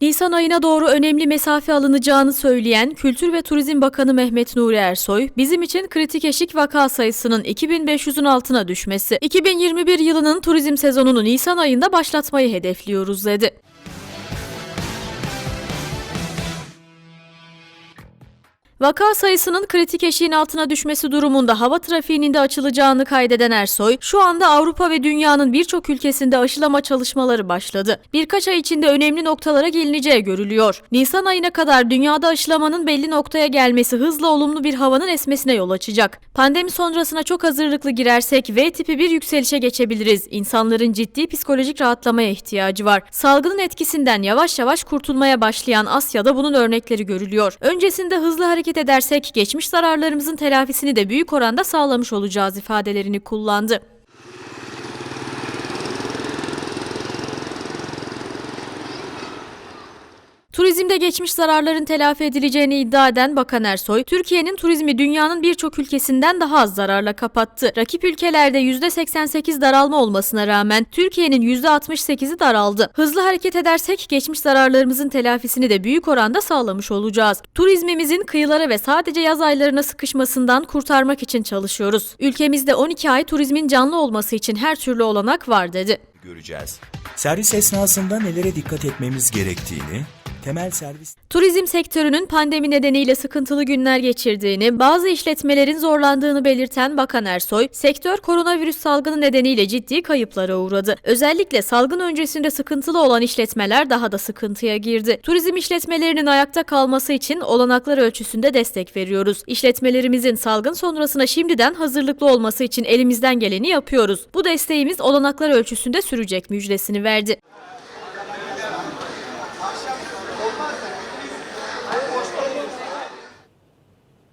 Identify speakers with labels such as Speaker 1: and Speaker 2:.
Speaker 1: Nisan ayına doğru önemli mesafe alınacağını söyleyen Kültür ve Turizm Bakanı Mehmet Nuri Ersoy, bizim için kritik eşik vaka sayısının 2500'ün altına düşmesi, 2021 yılının turizm sezonunu Nisan ayında başlatmayı hedefliyoruz dedi. Vaka sayısının kritik eşiğin altına düşmesi durumunda hava trafiğinin de açılacağını kaydeden Ersoy, şu anda Avrupa ve dünyanın birçok ülkesinde aşılama çalışmaları başladı. Birkaç ay içinde önemli noktalara gelineceği görülüyor. Nisan ayına kadar dünyada aşılamanın belli noktaya gelmesi hızla olumlu bir havanın esmesine yol açacak. Pandemi sonrasına çok hazırlıklı girersek V tipi bir yükselişe geçebiliriz. İnsanların ciddi psikolojik rahatlamaya ihtiyacı var. Salgının etkisinden yavaş yavaş kurtulmaya başlayan Asya'da bunun örnekleri görülüyor. Öncesinde hızlı hareket edersek geçmiş zararlarımızın telafisini de büyük oranda sağlamış olacağız ifadelerini kullandı. Turizmde geçmiş zararların telafi edileceğini iddia eden Bakan Ersoy, Türkiye'nin turizmi dünyanın birçok ülkesinden daha az zararla kapattı. Rakip ülkelerde %88 daralma olmasına rağmen Türkiye'nin %68'i daraldı. Hızlı hareket edersek geçmiş zararlarımızın telafisini de büyük oranda sağlamış olacağız. Turizmimizin kıyılara ve sadece yaz aylarına sıkışmasından kurtarmak için çalışıyoruz. Ülkemizde 12 ay turizmin canlı olması için her türlü olanak var dedi.
Speaker 2: göreceğiz. Servis esnasında nelere dikkat etmemiz gerektiğini, temel servis
Speaker 1: Turizm sektörünün pandemi nedeniyle sıkıntılı günler geçirdiğini, bazı işletmelerin zorlandığını belirten Bakan Ersoy, sektör koronavirüs salgını nedeniyle ciddi kayıplara uğradı. Özellikle salgın öncesinde sıkıntılı olan işletmeler daha da sıkıntıya girdi. Turizm işletmelerinin ayakta kalması için olanaklar ölçüsünde destek veriyoruz. İşletmelerimizin salgın sonrasına şimdiden hazırlıklı olması için elimizden geleni yapıyoruz. Bu desteğimiz olanaklar ölçüsünde sürecek müjdesini verdi.